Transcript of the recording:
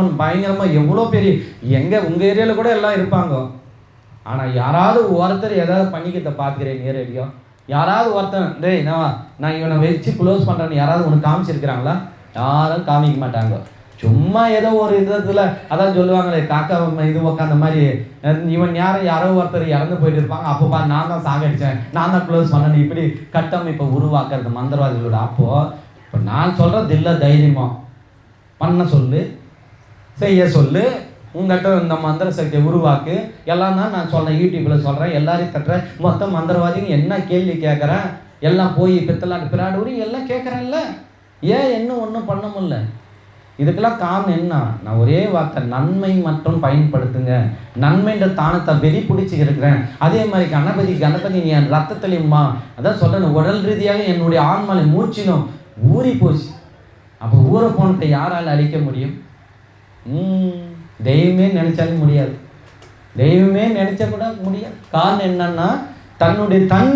Common பயங்கரமாக எவ்வளோ பெரிய எங்கே உங்கள் ஏரியாவில் கூட எல்லாம் இருப்பாங்க. ஆனால் யாராவது ஒருத்தர் ஏதாவது பண்ணிக்கிறத பார்க்குறேன் நேரடியோ. யாராவது ஒருத்தன் டேய் நான் நான் இவனை வச்சு க்ளோஸ் பண்ணுறேன்னு யாராவது ஒன்று காமிச்சிருக்கிறாங்களா? யாரும் காமிக்க மாட்டாங்க. சும்மா ஏதோ ஒரு விதத்தில் அதான் சொல்லுவாங்களே காக்கா இது உக்காந்த மாதிரி இவன் யாரும் யாரோ ஒருத்தர் இறந்து போயிட்டு இருப்பாங்க. அப்போ பா நான் தான் சாகடிச்சேன். நான் தான் க்ளோஸ் பண்ணேன் இப்படி கட்டமைப்பை உருவாக்குறது மந்திரவாதிகளோட அப்போ இப்போ நான் சொல்கிறது இல்லை தைரியமாக பண்ண சொல்லு. செய்ய சொல்லு. உங்கள்கிட்ட இந்த மந்திர சக்தியை உருவாக்கு. எல்லாம் தான் நான் சொல்கிறேன் யூடியூப்பில் சொல்கிறேன் எல்லாரையும் தட்டுறேன். மொத்த மந்திரவாதிங்க என்ன கேள்வி கேட்குறேன் எல்லாம் போய் பித்தலாட்டு பிராடு எல்லாம் கேட்குறேன்ல ஏன் இன்னும் ஒன்றும் பண்ண முடியல? இதுக்கெல்லாம் காரணம் என்ன? நான் ஒரே வார்த்தை நன்மை மட்டும் பயன்படுத்துங்க. நன்மைன்ற தானத்தை வெறி பிடிச்சி இருக்கிறேன். அதே மாதிரி கணபதி கணபதி நீ என் ரத்தத்துலையும்மா. அதான் சொல்கிறேன் உடல் ரீதியாக என்னுடைய ஆன்மலை மூச்சினும் ஊறி போச்சு. அப்போ ஊற போனதை யாரால் அழிக்க முடியும்? தெய்வமே நினைச்சாலும் முடியாது. தெய்வமே நினைச்ச கூட முடியாது. காரணம் என்னன்னா தன்னுடைய தன்